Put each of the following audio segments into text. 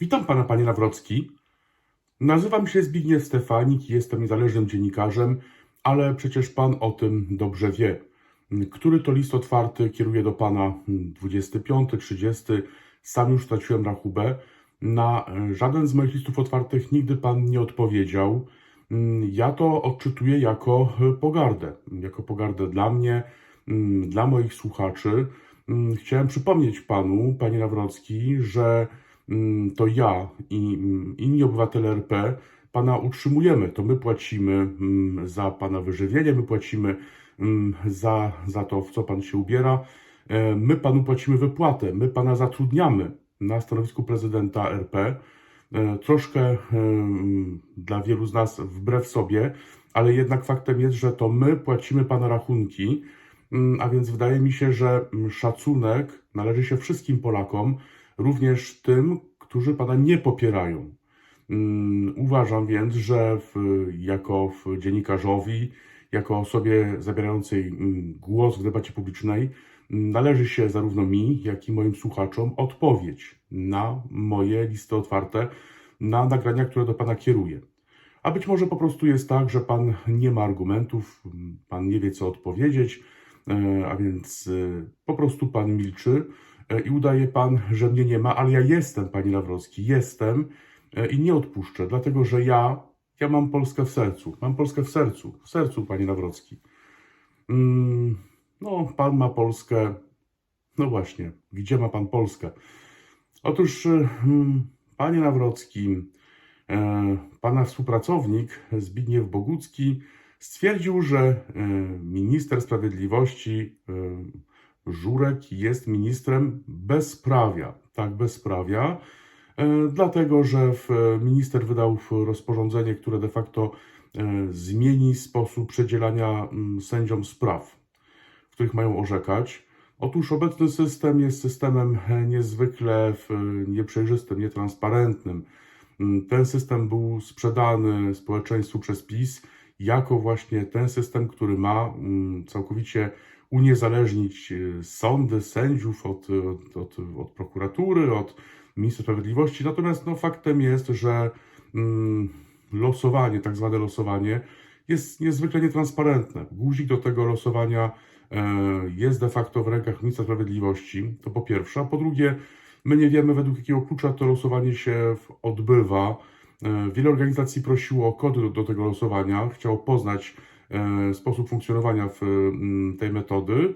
Witam pana, panie Nawrocki. Nazywam się Zbigniew Stefanik jestem niezależnym dziennikarzem, ale przecież pan o tym dobrze wie. Który to list otwarty kieruje do pana 25, 30? Sam już straciłem rachubę. Na e, żaden z moich listów otwartych nigdy pan nie odpowiedział. Mm, Ja to odczytuję jako e, pogardę. Jako pogardę dla mnie, mm, dla moich słuchaczy. Mm, Chciałem przypomnieć panu, panie Nawrocki, że to ja i mm, inni obywatele RP pana utrzymujemy. To my płacimy mm, za pana wyżywienie, my płacimy mm, za, za to, w co pan się ubiera. E, My panu płacimy wypłatę, my pana zatrudniamy na stanowisku prezydenta RP. E, Troszkę e, mm, dla wielu z nas wbrew sobie, ale jednak faktem jest, że to my płacimy pana rachunki. Mm, A więc wydaje mi się, że mm, szacunek należy się wszystkim Polakom, również tym, którzy pana nie popierają. Mm, Uważam więc, że w, jako w dziennikarzowi, jako osobie zabierającej mm, głos w debacie publicznej, mm, należy się zarówno mi, jak i moim słuchaczom odpowiedź na moje listy otwarte, na nagrania, które do pana kieruję. A być może po prostu jest tak, że pan nie ma argumentów, pan nie wie, co odpowiedzieć, e, a więc e, po prostu pan milczy i udaje pan, że mnie nie ma, ale ja jestem, panie Nawrocki, jestem e, i nie odpuszczę, dlatego że ja, ja mam Polskę w sercu. Mam Polskę w sercu, w sercu, panie Nawrocki. Mm, No, pan ma Polskę. No właśnie, gdzie ma pan Polskę? Otóż, e, mm, panie Nawrocki, e, pana współpracownik Zbigniew Bogucki stwierdził, że e, minister sprawiedliwości e, Żurek jest ministrem bezprawia. Tak, bezprawia, e, dlatego że w, minister wydał rozporządzenie, które de facto e, zmieni sposób przedzielania mm, sędziom spraw, w których mają orzekać. Otóż obecny system jest systemem e, niezwykle nieprzejrzystym, nietransparentnym. Mm, Ten system był sprzedany społeczeństwu przez PiS jako właśnie ten system, który ma mm, całkowicie uniezależnić e, sądy, sędziów od, od, od, od prokuratury, od ministra sprawiedliwości. Natomiast no, faktem jest, że mm, losowanie, tak zwane losowanie, jest niezwykle nietransparentne. Guzik do tego losowania e, jest de facto w rękach ministra sprawiedliwości, to po pierwsze. A po drugie, my nie wiemy według jakiego klucza to losowanie się odbywa. E, Wiele organizacji prosiło o kody do, do tego losowania, chciało poznać sposób funkcjonowania w, mm, tej metody.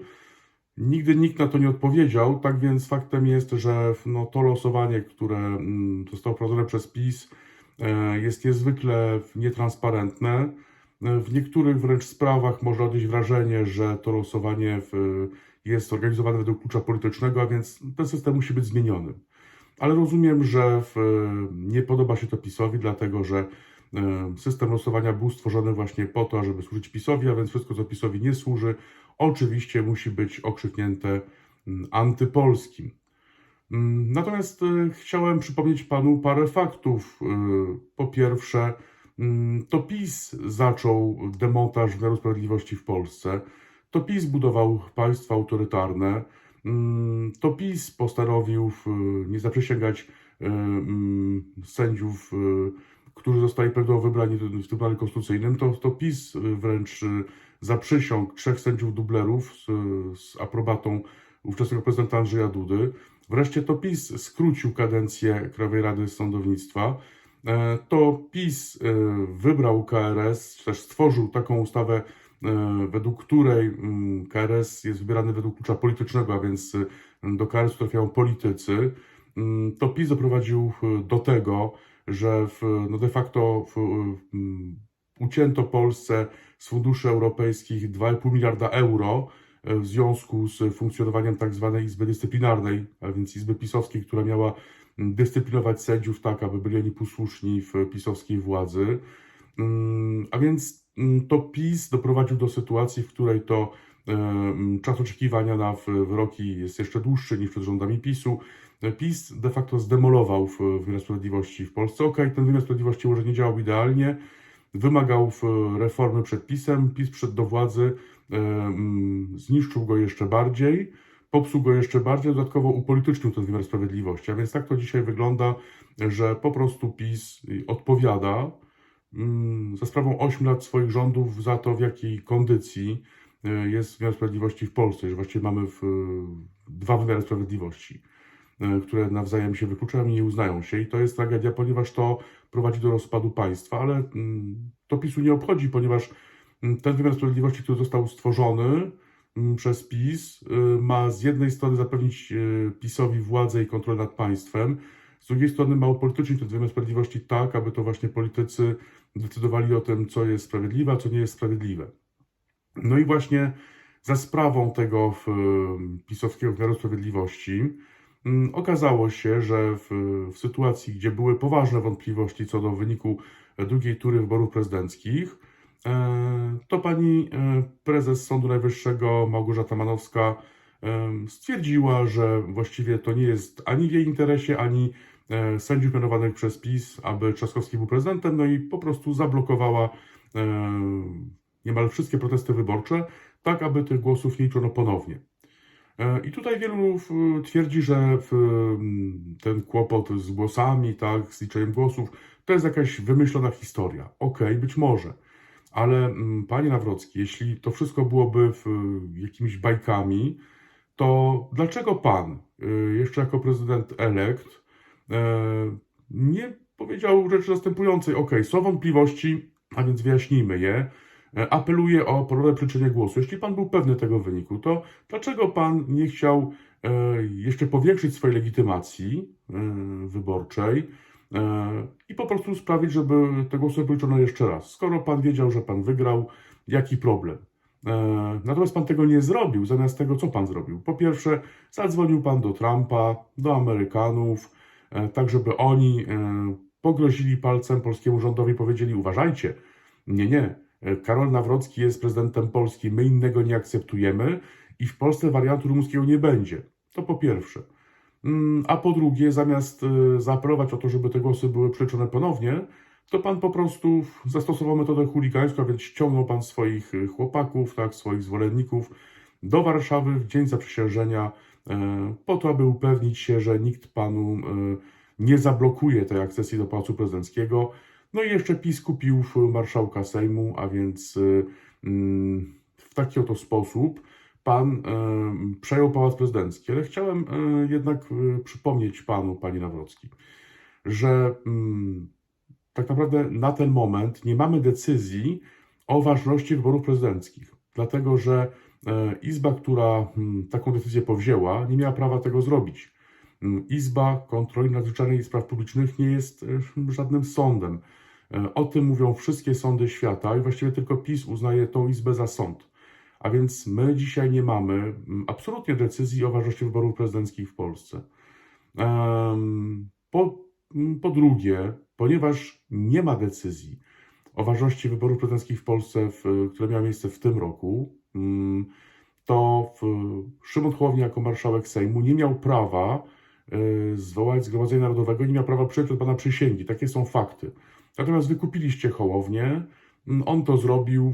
Nigdy nikt na to nie odpowiedział, tak więc faktem jest, że no, to losowanie, które mm, zostało prowadzone przez PiS, e, jest niezwykle nietransparentne. E, W niektórych wręcz sprawach można odnieść wrażenie, że to losowanie jest organizowane według klucza politycznego, a więc ten system musi być zmieniony. Ale rozumiem, że nie podoba się to PiSowi, dlatego że e, system losowania był stworzony właśnie po to, żeby służyć PiSowi, a więc wszystko, co PiSowi nie służy, oczywiście musi być okrzyknięte antypolskim. Natomiast e, chciałem przypomnieć panu parę faktów. E, Po pierwsze, to PiS zaczął demontaż wymiaru sprawiedliwości w Polsce. To PiS budował państwo autorytarne. To PiS postanowił nie zaprzysięgać e, sędziów, e, którzy zostali prawidłowo wybrani w Trybunale Konstytucyjnym. To, to PiS e, wręcz e, zaprzysiągł trzech sędziów dublerów z, z aprobatą ówczesnego prezydenta Andrzeja Dudy. Wreszcie to PiS skrócił kadencję Krajowej Rady Sądownictwa. E, To PiS e, wybrał KRS, też stworzył taką ustawę, e, według której mm, KRS jest wybierany według klucza politycznego, a więc do KRS trafiają politycy. Mm, To PiS doprowadził do tego, że w, no de facto w, ucięto Polsce z funduszy europejskich 2,5 miliarda euro e, w związku z funkcjonowaniem tak zwanej Izby Dyscyplinarnej, a więc Izby Pisowskiej, która miała dyscyplinować sędziów tak, aby byli oni posłuszni w pisowskiej władzy. Mm, A więc mm, to PiS doprowadził do sytuacji, w której to e, czas oczekiwania na wyroki jest jeszcze dłuższy niż przed rządami PiSu. E, PiS de facto zdemolował wymiar sprawiedliwości w Polsce. Okej, ten wymiar sprawiedliwości może nie działał idealnie, wymagał w- reformy przed PiSem, PiS przed do władzy, e, zniszczył go jeszcze bardziej. popsuł go jeszcze bardziej, dodatkowo upolitycznił ten wymiar sprawiedliwości. A więc tak to dzisiaj wygląda, że po prostu PiS odpowiada za sprawą 8 lat swoich rządów za to, w jakiej kondycji jest wymiar sprawiedliwości w Polsce, że właściwie mamy w, dwa wymiary sprawiedliwości, które nawzajem się wykluczają i nie uznają się. I to jest tragedia, ponieważ to prowadzi do rozpadu państwa, ale mm, to PiSu nie obchodzi, ponieważ mm, ten wymiar sprawiedliwości, który został stworzony mm, przez PiS, y, ma z jednej strony zapewnić y, PiSowi władzę i kontrolę nad państwem, z drugiej strony ma upolitycznić ten wymiar sprawiedliwości tak, aby to właśnie politycy decydowali o tym, co jest sprawiedliwe, a co nie jest sprawiedliwe. No i właśnie za sprawą tego w, pisowskiego wymiaru sprawiedliwości okazało się, że w, w sytuacji, gdzie były poważne wątpliwości co do wyniku drugiej tury wyborów prezydenckich, e, to pani e, prezes Sądu Najwyższego Małgorzata Manowska e, stwierdziła, że właściwie to nie jest ani w jej interesie, ani e, sędziów mianowanych przez PiS, aby Trzaskowski był prezydentem, no i po prostu zablokowała e, niemal wszystkie protesty wyborcze, tak aby tych głosów nie liczono ponownie. E, I tutaj wielu twierdzi, że ten kłopot z głosami, tak, z liczeniem głosów, to jest jakaś wymyślona historia. Okej, być może. Ale panie Nawrocki, jeśli to wszystko byłoby jakimiś bajkami, to dlaczego pan, y, jeszcze jako prezydent elekt, e, nie powiedział rzeczy następującej? Okej, są wątpliwości, a więc wyjaśnijmy je. E, Apeluję o ponowne przeliczenie głosu. Jeśli pan był pewny tego wyniku, to dlaczego pan nie chciał e, jeszcze powiększyć swojej legitymacji e, wyborczej i po prostu sprawić, żeby te głosy były liczone jeszcze raz? Skoro pan wiedział, że pan wygrał, jaki problem? Natomiast pan tego nie zrobił. Zamiast tego, co pan zrobił? Po pierwsze, zadzwonił pan do Trumpa, do Amerykanów, tak żeby oni pogrozili palcem polskiemu rządowi powiedzieli: Uważajcie, nie, nie. E, Karol Nawrocki jest prezydentem Polski, my innego nie akceptujemy i w Polsce wariantu rumuńskiego nie będzie. To po pierwsze. Mm, A po drugie, zamiast e, zaapelować o to, żeby te głosy były przeliczone ponownie, to pan po prostu zastosował metodę chuligańską, więc ściągnął pan swoich e, chłopaków, tak, swoich zwolenników do Warszawy w dzień zaprzysiężenia, po to, aby upewnić się, że nikt panu nie zablokuje tej akcesji do Pałacu Prezydenckiego. No i jeszcze PiS kupił marszałka Sejmu, a więc y, mm, w taki oto sposób pan y, przejął Pałac Prezydencki. Ale chciałem y, jednak przypomnieć panu, panie Nawrocki, że mm, tak naprawdę na ten moment nie mamy decyzji o ważności wyborów prezydenckich, dlatego że Izba, która mm, taką decyzję powzięła, nie miała prawa tego zrobić. Izba Kontroli Nadzwyczajnej i Spraw Publicznych nie jest żadnym sądem. E, O tym mówią wszystkie sądy świata i właściwie tylko PiS uznaje tą izbę za sąd. A więc my dzisiaj nie mamy mm, absolutnie decyzji o ważności wyborów prezydenckich w Polsce. Po, mm, po drugie, ponieważ nie ma decyzji o ważności wyborów prezydenckich w Polsce, w, które miały miejsce w tym roku, mm, to Szymon Hołownia jako marszałek Sejmu nie miał prawa y, zwołać Zgromadzenia Narodowego, nie miał prawa przyjąć od pana przysięgi. Takie są fakty. Natomiast wykupiliście Hołownię. Mm, On to zrobił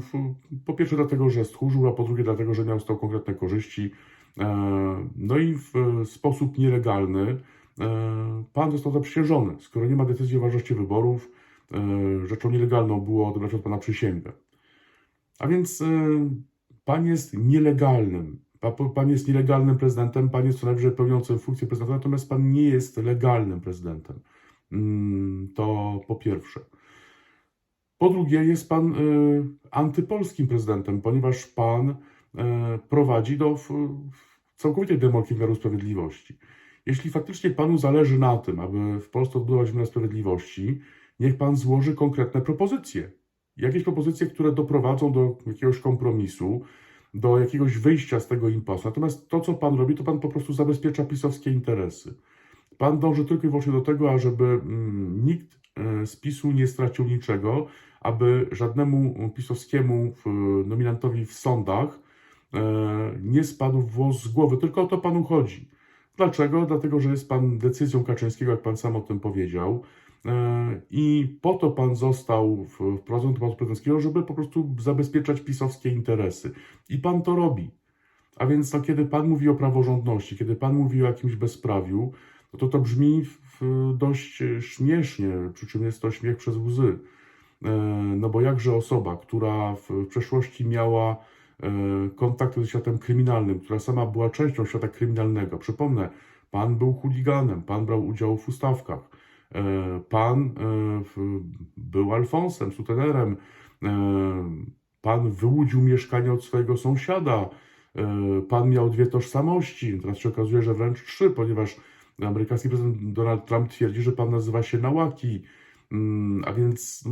po pierwsze dlatego, że stchórzył, a po drugie dlatego, że miał z tego konkretne korzyści. E, No i w sposób nielegalny e, pan został zaprzysiężony. Skoro nie ma decyzji o ważności wyborów, e, rzeczą nielegalną było odebrać od pana przysięgę. A więc e, pan jest nielegalnym. Pan jest nielegalnym prezydentem, pan jest co najwyżej pełniącym funkcję prezydenta, natomiast pan nie jest legalnym prezydentem. Mm, To po pierwsze. Po drugie, jest pan y, antypolskim prezydentem, ponieważ pan y, prowadzi do całkowitej demolki wymiaru sprawiedliwości. Jeśli faktycznie panu zależy na tym, aby w Polsce odbudować wymiar sprawiedliwości, niech pan złoży konkretne propozycje. Jakieś propozycje, które doprowadzą do jakiegoś kompromisu, do jakiegoś wyjścia z tego impasu. Natomiast to, co pan robi, to pan po prostu zabezpiecza pisowskie interesy. Pan dąży tylko i wyłącznie do tego, ażeby mm, nikt e, z PiSu nie stracił niczego, aby żadnemu pisowskiemu nominantowi w sądach e, nie spadł włos z głowy. Tylko o to panu chodzi. Dlaczego? Dlatego, że jest pan decyzją Kaczyńskiego, jak pan sam o tym powiedział. E, I po to pan został wprowadzony do Pałacu Prezydenckiego, żeby po prostu zabezpieczać pisowskie interesy. I pan to robi. A więc kiedy Pan mówi o praworządności, kiedy Pan mówi o jakimś bezprawiu, no to to brzmi dość śmiesznie, przy czym jest to śmiech przez łzy. E, No bo jakże osoba, która w przeszłości miała e, kontakty ze światem kryminalnym, która sama była częścią świata kryminalnego. Przypomnę, pan był chuliganem, pan brał udział w ustawkach, e, pan był Alfonsem, sutenerem, pan wyłudził mieszkanie od swojego sąsiada, pan miał dwie tożsamości, teraz się okazuje, że wręcz trzy, ponieważ amerykański prezydent Donald Trump twierdzi, że pan nazywa się Nałaki, Mm, a więc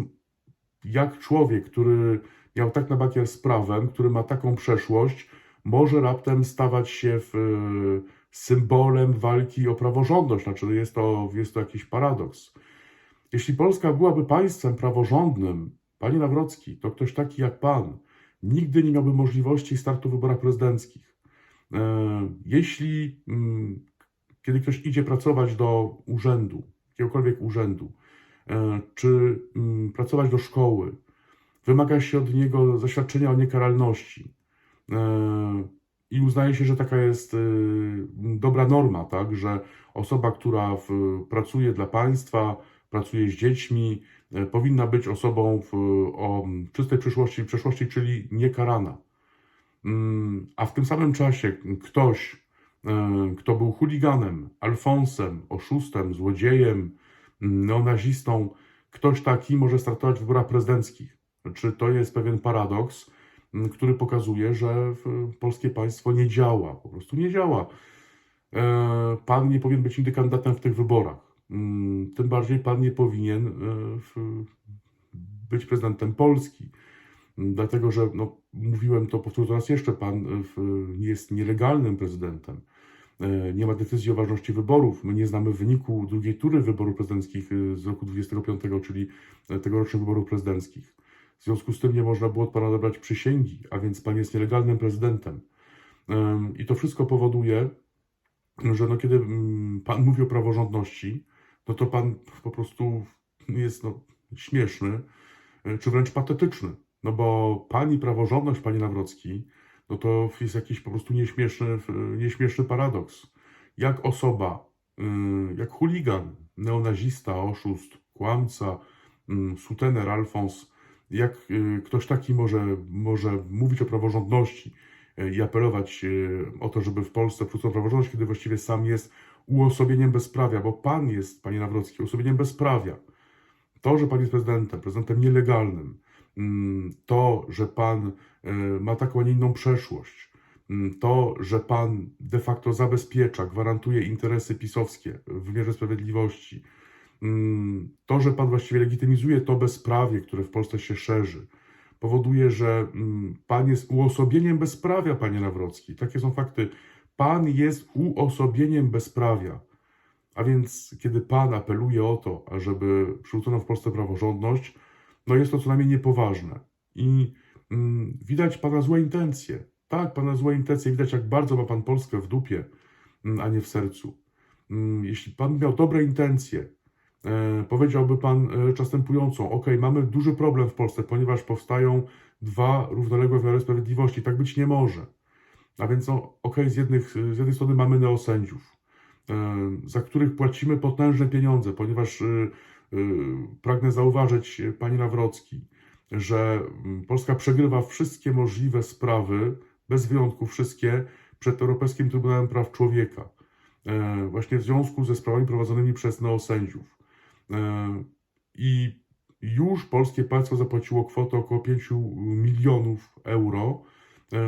jak człowiek, który miał tak na bakier z prawem, który ma taką przeszłość, może raptem stawać się w, e, symbolem walki o praworządność. Znaczy jest to, jest to jakiś paradoks. Jeśli Polska byłaby państwem praworządnym, panie Nawrocki, to ktoś taki jak pan nigdy nie miałby możliwości startu w wyborach prezydenckich. E, Jeśli mm, kiedy ktoś idzie pracować do urzędu, jakiegokolwiek urzędu, e, czy mm, pracować do szkoły, wymaga się od niego zaświadczenia o niekaralności e, i uznaje się, że taka jest e, dobra norma, tak, że osoba, która w, pracuje dla państwa, pracuje z dziećmi, powinna być osobą w, o czystej przyszłości, przeszłości, czyli niekarana. Mm, A w tym samym czasie ktoś, kto był chuliganem, alfonsem, oszustem, złodziejem, mm, neonazistą, ktoś taki może startować w wyborach prezydenckich. Czy to jest pewien paradoks, m, który pokazuje, że polskie państwo nie działa, po prostu nie działa. E, Pan nie powinien być nigdy kandydatem w tych wyborach. Mm, Tym bardziej pan nie powinien e, być prezydentem Polski. Dlatego, że no, mówiłem to, powtórzę raz jeszcze, pan e, jest nielegalnym prezydentem. E, Nie ma decyzji o ważności wyborów. My nie znamy wyniku drugiej tury wyborów prezydenckich e, z roku 25, czyli tegorocznych wyborów prezydenckich. W związku z tym nie można było od pana odebrać przysięgi, a więc pan jest nielegalnym prezydentem. Em, I to wszystko powoduje, że no, kiedy mm, pan mówi o praworządności, no to pan po prostu jest no, śmieszny, czy wręcz patetyczny. No bo pani praworządność, panie Nawrocki, no to jest jakiś po prostu nieśmieszny, nieśmieszny paradoks. Jak osoba, y, jak chuligan, neonazista, oszust, kłamca, mm, sutener, alfons, jak y, ktoś taki może, może mówić o praworządności y, i apelować y, o to, żeby w Polsce przywrócono praworządność, kiedy właściwie sam jest uosobieniem bezprawia, bo pan jest, panie Nawrocki, uosobieniem bezprawia. To, że pan jest prezydentem, prezydentem nielegalnym, to, że pan e, ma taką, a nie inną przeszłość, mm, to, że pan de facto zabezpiecza, gwarantuje interesy pisowskie w wymiarze sprawiedliwości, mm, to, że pan właściwie legitymizuje to bezprawie, które w Polsce się szerzy, powoduje, że mm, pan jest uosobieniem bezprawia, panie Nawrocki. Takie są fakty. Pan jest uosobieniem bezprawia. A więc, kiedy Pan apeluje o to, ażeby przywrócono w Polsce praworządność, no jest to co najmniej niepoważne. I mm, widać Pana złe intencje. Tak, Pana złe intencje, widać jak bardzo ma Pan Polskę w dupie, mm, a nie w sercu. Mm, jeśli Pan miał dobre intencje, e, powiedziałby Pan rzecz następującą: OK, mamy duży problem w Polsce, ponieważ powstają dwa równoległe wymiary sprawiedliwości. Tak być nie może. A więc, no, OK, z, jednych, z jednej strony mamy neosędziów e, za których płacimy potężne pieniądze, ponieważ e, pragnę zauważyć, e, panie Nawrocki, że mm, Polska przegrywa wszystkie możliwe sprawy, bez wyjątku wszystkie, przed Europejskim Trybunałem Praw Człowieka. E, Właśnie w związku ze sprawami prowadzonymi przez neosędziów. E, I już polskie państwo zapłaciło kwotę około 5 milionów euro e,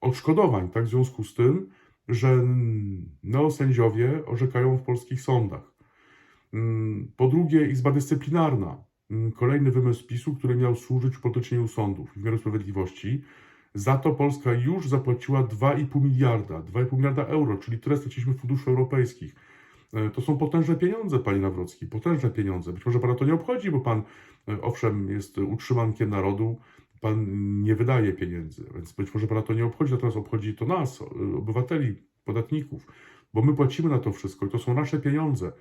odszkodowań, tak, w związku z tym, że neosędziowie orzekają w polskich sądach. Mm, Po drugie, Izba Dyscyplinarna. Mm, Kolejny wymysł PiSu, który miał służyć upolitycznieniu sądów w wymiaru sprawiedliwości. Za to Polska już zapłaciła 2,5 miliarda, 2,5 miliarda euro, czyli tyle straciliśmy funduszy europejskich. E, To są potężne pieniądze, panie Nawrocki, potężne pieniądze. Być może pana to nie obchodzi, bo pan, e, owszem, jest utrzymankiem narodu, pan nie wydaje pieniędzy, więc być może pana to nie obchodzi, natomiast obchodzi to nas, e, obywateli, podatników, bo my płacimy na to wszystko i to są nasze pieniądze.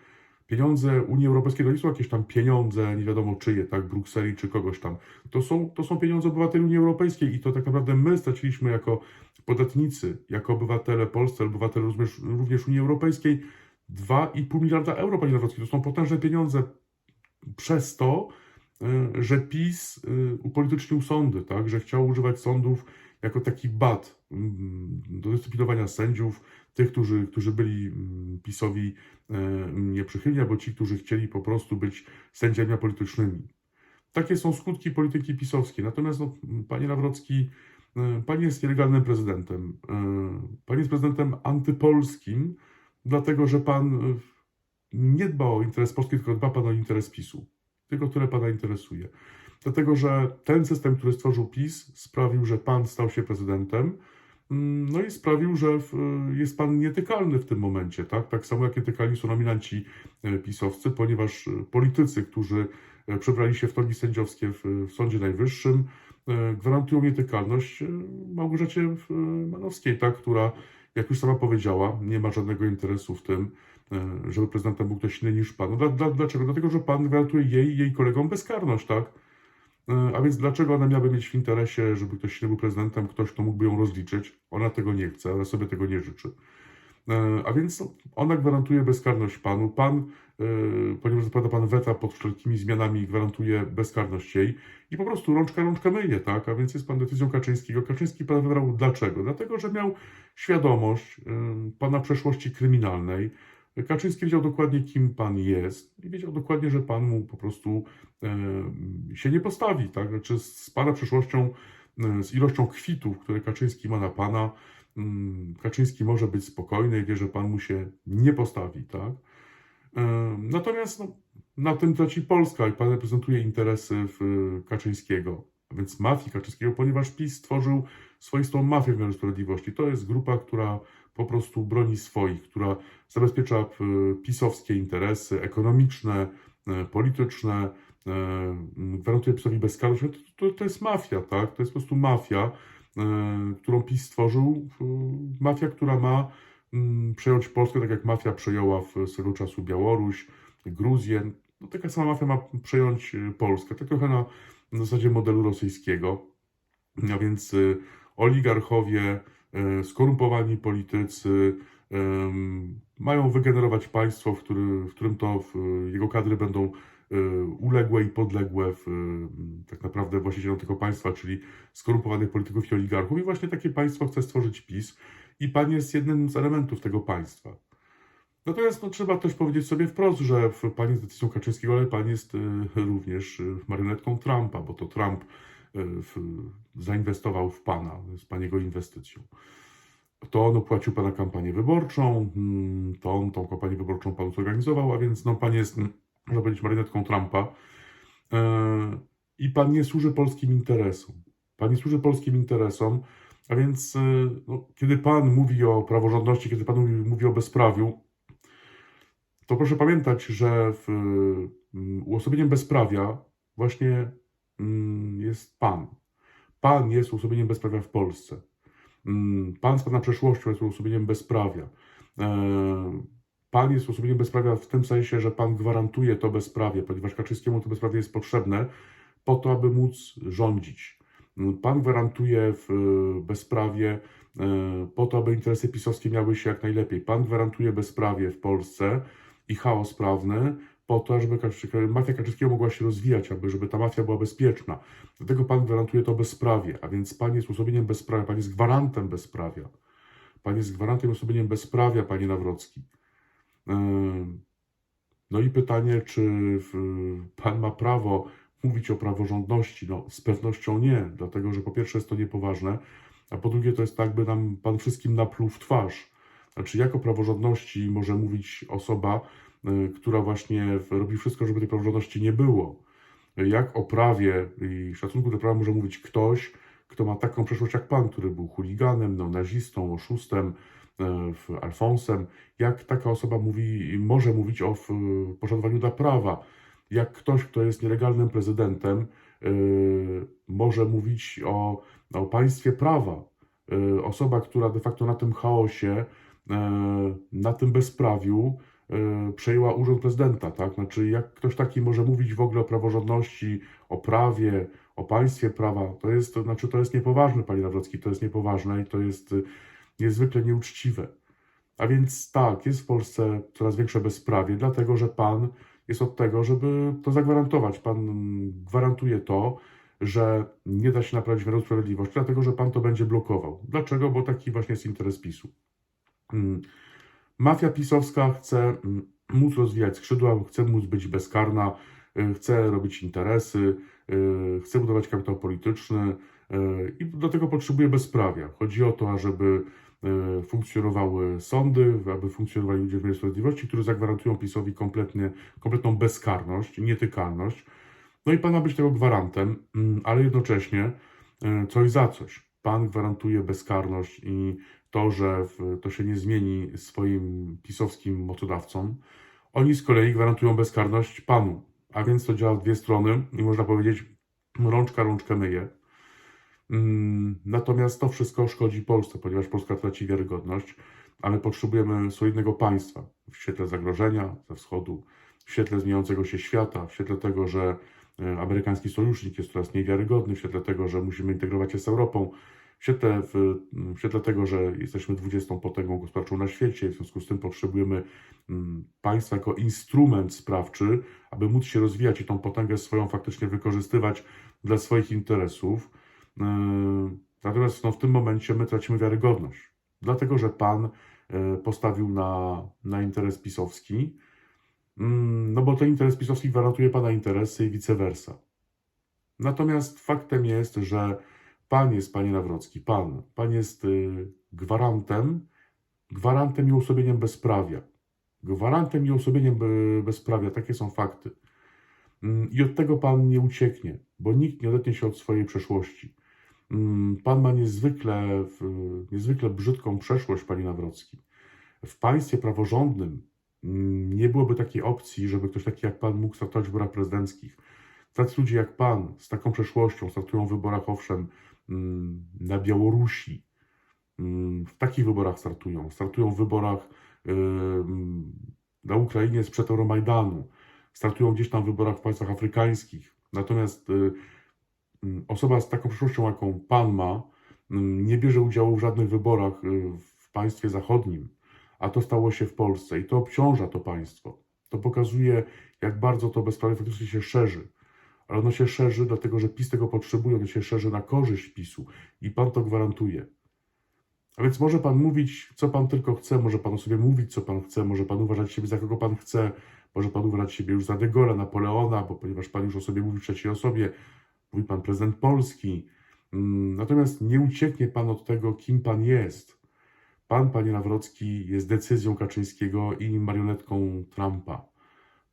Pieniądze Unii Europejskiej to nie są jakieś tam pieniądze, nie wiadomo czyje, tak, Brukseli czy kogoś tam. To są, to są pieniądze obywateli Unii Europejskiej i to tak naprawdę my straciliśmy jako podatnicy, jako obywatele polscy, obywatele również, również Unii Europejskiej, 2,5 miliarda euro, panie Nawrocki. To są potężne pieniądze przez to, y, że PiS y, upolitycznił sądy, tak? że chciał używać sądów jako taki bat mm, do dyscyplinowania sędziów, tych, którzy, którzy byli mm, PiSowi y, nieprzychylni, albo ci, którzy chcieli po prostu być sędziami politycznymi. Takie są skutki polityki pisowskiej. Natomiast, no, panie Nawrocki, y, pan jest nielegalnym prezydentem. Y, Pan jest prezydentem antypolskim, dlatego że pan nie dba o interes Polski, tylko dba pan o interes PiSu. Tylko które pana interesuje. Dlatego, że ten system, który stworzył PiS, sprawił, że pan stał się prezydentem. Mm, No i sprawił, że w- jest pan nietykalny w tym momencie, tak? Tak samo jak nietykalni są nominaci e, pisowscy, ponieważ e, politycy, którzy przebrali się w togi sędziowskie w, Sądzie Najwyższym, gwarantują nietykalność Małgorzacie Manowskiej, tak? Która, jak już sama powiedziała, nie ma żadnego interesu w tym, żeby prezydentem był ktoś inny niż pan. No, dla, dla, dlaczego? Dlatego, że pan gwarantuje jej i jej kolegom bezkarność, tak? E, A więc dlaczego ona miałaby mieć w interesie, żeby ktoś inny był prezydentem, ktoś, kto mógłby ją rozliczyć? Ona tego nie chce, ona sobie tego nie życzy. E, A więc ona gwarantuje bezkarność panu. Pan, e, ponieważ zapada pan weta pod wszelkimi zmianami, gwarantuje bezkarność jej i po prostu rączka rączka myje, tak? A więc jest pan decyzją Kaczyńskiego. Kaczyński pan wybrał dlaczego? Dlatego, że miał świadomość pana przeszłości kryminalnej. Kaczyński wiedział dokładnie, kim pan jest i wiedział dokładnie, że pan mu po prostu e, się nie postawi, tak? Znaczy z pana przeszłością, e, z ilością kwitów, które Kaczyński ma na pana, mm, Kaczyński może być spokojny i wie, że pan mu się nie postawi, tak? E, Natomiast no, na tym traci Polska i pan reprezentuje interesy w, Kaczyńskiego, a więc mafii Kaczyńskiego, ponieważ PiS stworzył swoistą mafię wymiaru sprawiedliwości. To jest grupa, która po prostu broni swoich, która zabezpiecza e, pisowskie interesy ekonomiczne, e, polityczne, e, gwarantuje PiSowi bezkarność. To, to, to jest mafia, tak? To jest po prostu mafia, którą PiS stworzył. Mafia, która ma przejąć Polskę, tak jak mafia przejęła w swego czasu Białoruś, Gruzję. No, taka sama mafia ma przejąć Polskę, tak trochę na, na zasadzie modelu rosyjskiego. A więc oligarchowie, skorumpowani politycy ym, mają wygenerować państwo, w, który, w którym to jego kadry będą y, uległe i podległe w, tak naprawdę właścicielom tego państwa, czyli skorumpowanych polityków i oligarchów. I właśnie takie państwo chce stworzyć PiS i pan jest jednym z elementów tego państwa. Natomiast no, trzeba też powiedzieć sobie wprost, że w, pan jest decyzją Kaczyńskiego, ale pan jest również marionetką Trumpa, bo to Trump w, zainwestował w pana, z pan jego inwestycją. To on opłacił pana kampanię wyborczą, mm, to on tą kampanię wyborczą panu zorganizował, a więc no, pan jest, mm, można powiedzieć, marionetką Trumpa. E, I pan nie służy polskim interesom. Pan nie służy polskim interesom, a więc y, no, kiedy pan mówi o praworządności, kiedy pan mówi, mówi o bezprawiu, to proszę pamiętać, że w, mm, uosobieniem bezprawia właśnie jest Pan. Pan jest uosobieniem bezprawia w Polsce. Mm, Pan z Pana przeszłością jest uosobieniem bezprawia. E, Pan jest uosobieniem bezprawia w tym sensie, że Pan gwarantuje to bezprawie, ponieważ Kaczyńskiemu to bezprawie jest potrzebne po to, aby móc rządzić. Mm, Pan gwarantuje w e, bezprawie e, po to, aby interesy pisowskie miały się jak najlepiej. Pan gwarantuje bezprawie w Polsce i chaos prawny po to, żeby mafia Kaczyńskiego mogła się rozwijać, aby żeby ta mafia była bezpieczna. Dlatego Pan gwarantuje to bezprawie, a więc Pan jest uosobieniem bezprawia, Pan jest gwarantem bezprawia. Pan jest gwarantem i uosobieniem bezprawia, Panie Nawrocki. Ym, No i pytanie, czy Pan ma prawo mówić o praworządności? No, z pewnością nie, dlatego że po pierwsze jest to niepoważne, a po drugie to jest tak, by nam Pan wszystkim napluł w twarz. Znaczy, jak o praworządności może mówić osoba, która właśnie robi wszystko, żeby tej praworządności nie było? Jak o prawie i szacunku do prawa może mówić ktoś, kto ma taką przeszłość jak pan, który był chuliganem, neonazistą, oszustem, e, Alfonsem? Jak taka osoba mówi, może mówić o poszanowaniu dla prawa? Jak ktoś, kto jest nielegalnym prezydentem, y, może mówić o, o państwie prawa? Y, Osoba, która de facto na tym chaosie, e, na tym bezprawiu e, przejęła urząd prezydenta, tak? Znaczy, jak ktoś taki może mówić w ogóle o praworządności, o prawie, o państwie prawa, to jest, to znaczy, to jest niepoważne, panie Nawrocki, to jest niepoważne i to jest y, niezwykle nieuczciwe. A więc tak, jest w Polsce coraz większe bezprawie, dlatego że pan jest od tego, żeby to zagwarantować. Pan gwarantuje to, że nie da się naprawić wymiaru sprawiedliwości, dlatego że pan to będzie blokował. Dlaczego? Bo taki właśnie jest interes PiSu. Mm. Mafia pisowska chce mm, móc rozwijać skrzydła, chce móc być bezkarna, y, chce robić interesy, y, chce budować kapitał polityczny y, i do tego potrzebuje bezprawia. Chodzi o to, ażeby funkcjonowały sądy, aby funkcjonowali ludzie w wymiarze sprawiedliwości, którzy zagwarantują PiSowi kompletnie, kompletną bezkarność, nietykalność. No i pan ma być tego gwarantem, mm, ale jednocześnie coś za coś. Pan gwarantuje bezkarność i to, że to się nie zmieni swoim pisowskim mocodawcom. Oni z kolei gwarantują bezkarność panu. A więc to działa w dwie strony i można powiedzieć, rączka rączkę myje. Mm, Natomiast to wszystko szkodzi Polsce, ponieważ Polska traci wiarygodność, a my potrzebujemy solidnego państwa w świetle zagrożenia ze wschodu, w świetle zmieniającego się świata, w świetle tego, że e, amerykański sojusznik jest coraz mniej wiarygodny, w świetle tego, że musimy integrować się z Europą, świetle, w, w świetle tego, że jesteśmy 20 potęgą gospodarczą na świecie, w związku z tym potrzebujemy mm, państwa jako instrument sprawczy, aby móc się rozwijać i tą potęgę swoją faktycznie wykorzystywać dla swoich interesów. Yy, Natomiast no, w tym momencie my tracimy wiarygodność, dlatego że Pan yy, postawił na, na interes pisowski, Mm, no bo ten interes pisowski gwarantuje Pana interesy i vice versa. Natomiast faktem jest, że Pan jest, Panie Nawrocki, Pan, Pan jest y, gwarantem, gwarantem i uosobieniem bezprawia. Gwarantem i uosobieniem be- bezprawia, takie są fakty. Mm, I od tego Pan nie ucieknie, bo nikt nie odetnie się od swojej przeszłości. Mm, Pan ma niezwykle, niezwykle brzydką przeszłość, Panie Nawrocki. W państwie praworządnym mm, nie byłoby takiej opcji, żeby ktoś taki jak Pan mógł startować w wyborach prezydenckich. Tacy ludzie jak Pan z taką przeszłością startują w wyborach, owszem, na Białorusi. Mm, W takich wyborach startują. Startują w wyborach y, mm, na Ukrainie sprzed Euromajdanu. Startują gdzieś tam w wyborach w państwach afrykańskich. Natomiast y, mm, osoba z taką przeszłością, jaką Pan ma, mm, nie bierze udziału w żadnych wyborach y, w państwie zachodnim. A to stało się w Polsce i to obciąża to państwo. To pokazuje, jak bardzo to bezprawie faktycznie się szerzy. Ale ono się szerzy, dlatego że PiS tego potrzebuje, ono się szerzy na korzyść PiSu i Pan to gwarantuje. A więc może Pan mówić, co Pan tylko chce, może Pan o sobie mówić, co Pan chce, może Pan uważać siebie za kogo Pan chce, może Pan uważać siebie już za De Gaulle'a, Napoleona, bo ponieważ Pan już o sobie mówi w trzeciej osobie, mówi Pan prezydent Polski. Mm, Natomiast nie ucieknie Pan od tego, kim Pan jest. Pan, Panie Nawrocki, jest decyzją Kaczyńskiego i marionetką Trumpa.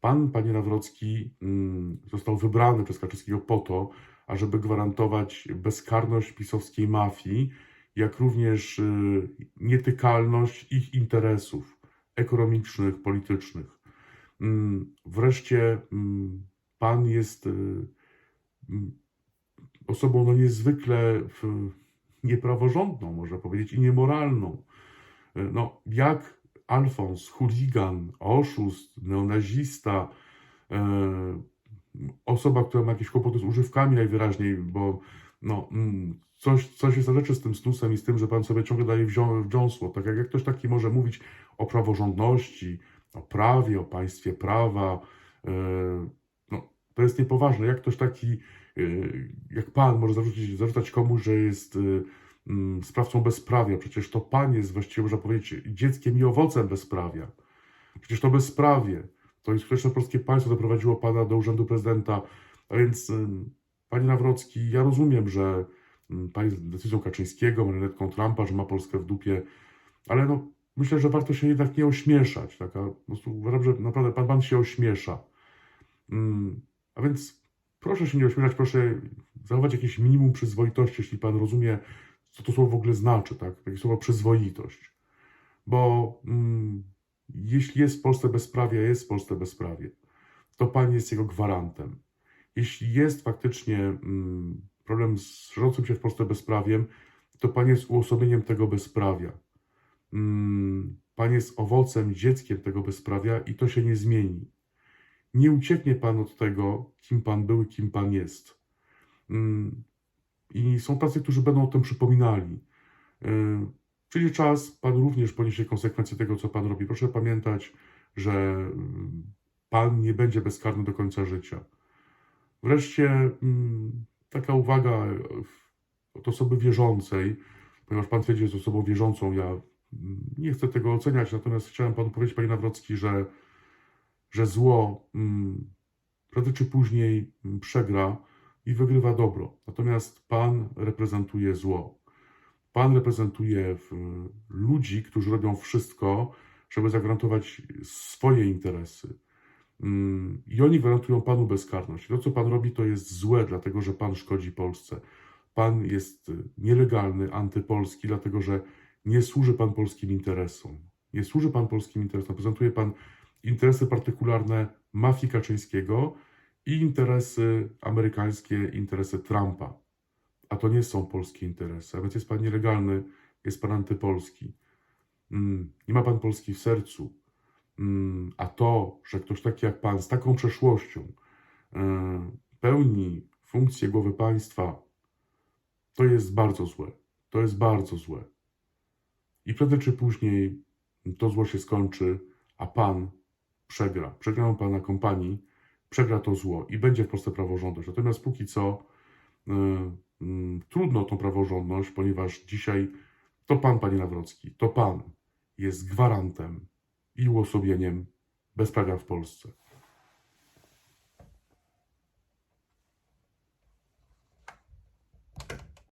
Pan, Panie Nawrocki, mm, został wybrany przez Kaczyńskiego po to, ażeby gwarantować bezkarność pisowskiej mafii, jak również y, nietykalność ich interesów ekonomicznych, politycznych. Mm, Wreszcie mm, Pan jest y, osobą no, niezwykle niepraworządną, można powiedzieć, i niemoralną. Y, No, jak Alfons, chuligan, oszust, neonazista, e, osoba, która ma jakieś kłopoty z używkami najwyraźniej, bo no, mm, coś, coś jest na rzeczy z tym snusem i z tym, że pan sobie ciągle daje wzią, wdziąsło. Tak jak, jak ktoś taki może mówić o praworządności, o prawie, o państwie prawa, e, no, to jest niepoważne. Jak ktoś taki, e, jak pan może zarzucić, zarzucać komuś, że jest sprawcą bezprawia. Przecież to pan jest właściwie, można powiedzieć, dzieckiem i owocem bezprawia. Przecież to bezprawie, to jest skuteczne polskie państwo doprowadziło pana do urzędu prezydenta. A więc, panie Nawrocki, ja rozumiem, że pan jest decyzją Kaczyńskiego, marionetką Trumpa, że ma Polskę w dupie, ale no, myślę, że warto się jednak nie ośmieszać. Tak? A po prostu uważam, że naprawdę pan, pan się ośmiesza. A więc proszę się nie ośmieszać, proszę zachować jakieś minimum przyzwoitości, jeśli pan rozumie, co to słowo w ogóle znaczy, tak? Takie słowo przyzwoitość. Bo mm, jeśli jest w Polsce bezprawie, jest w Polsce bezprawie, to pan jest jego gwarantem. Jeśli jest faktycznie mm, problem z szerzącym się w Polsce bezprawiem, to pan jest uosobieniem tego bezprawia. Mm, Pan jest owocem, dzieckiem tego bezprawia i to się nie zmieni. Nie ucieknie Pan od tego, kim Pan był i kim Pan jest. Mm, I są tacy, którzy będą o tym przypominali. Przyjdzie czas, Pan również poniesie konsekwencje tego, co Pan robi. Proszę pamiętać, że mm, Pan nie będzie bezkarny do końca życia. Wreszcie mm, taka uwaga e, od osoby wierzącej, ponieważ Pan twierdzi, że jest osobą wierzącą, ja mm, nie chcę tego oceniać, natomiast chciałem Panu powiedzieć, Panie Nawrocki, że, że zło prędzej czy później przegra i wygrywa dobro. Natomiast Pan reprezentuje zło. Pan reprezentuje ludzi, którzy robią wszystko, żeby zagwarantować swoje interesy. Mm, I oni gwarantują Panu bezkarność. To, co Pan robi, to jest złe, dlatego że Pan szkodzi Polsce. Pan jest nielegalny, antypolski, dlatego że nie służy Pan polskim interesom. Nie służy Pan polskim interesom. Prezentuje Pan interesy partykularne mafii Kaczyńskiego i interesy amerykańskie, interesy Trumpa. A to nie są polskie interesy. A więc jest Pan nielegalny, jest Pan antypolski. Mm, Nie ma Pan Polski w sercu. Mm, A to, że ktoś taki jak Pan z taką przeszłością e, pełni funkcję głowy państwa, to jest bardzo złe. To jest bardzo złe. I prędzej czy później to zło się skończy, a Pan przegra. Przegrają Pana kompanii, przegra to zło i będzie w Polsce praworządność. Natomiast póki co y, mm, trudno o tą praworządność, ponieważ dzisiaj to Pan, Panie Nawrocki, to Pan jest gwarantem i uosobieniem bezprawia w Polsce.